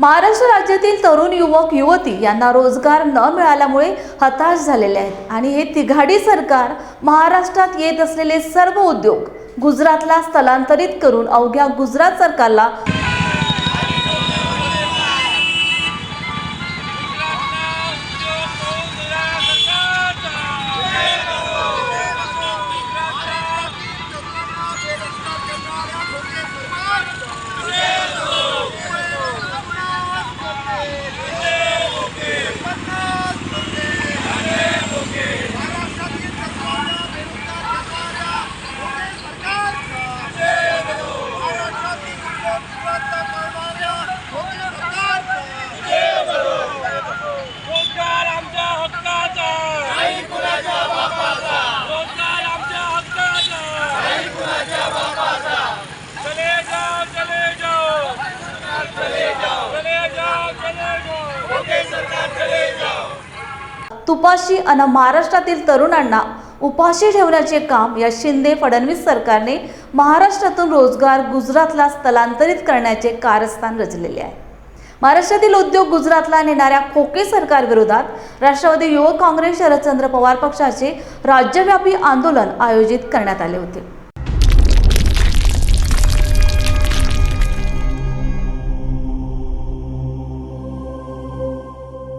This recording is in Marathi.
महाराष्ट्र राज्यातील तरुण युवक युवती यांना रोजगार न मिळाल्यामुळे हताश झालेले आहेत. आणि हे तिघाडी सरकार महाराष्ट्रात येत असलेले सर्व उद्योग गुजरातला स्थलांतरित करून अवघ्या गुजरात सरकारला तुपाशी अन महाराष्ट्रातील तरुणांना उपाशी ठेवण्याचे काम या शिंदे फडणवीस सरकारने महाराष्ट्रातून रोजगार गुजरातला स्थलांतरित करण्याचे कारस्थान रचलेले आहे. महाराष्ट्रातील उद्योग गुजरातला नेणाऱ्या खोके सरकारविरोधात राष्ट्रवादी युवक काँग्रेस शरदचंद्र पवार पक्षाचे राज्यव्यापी आंदोलन आयोजित करण्यात आले होते.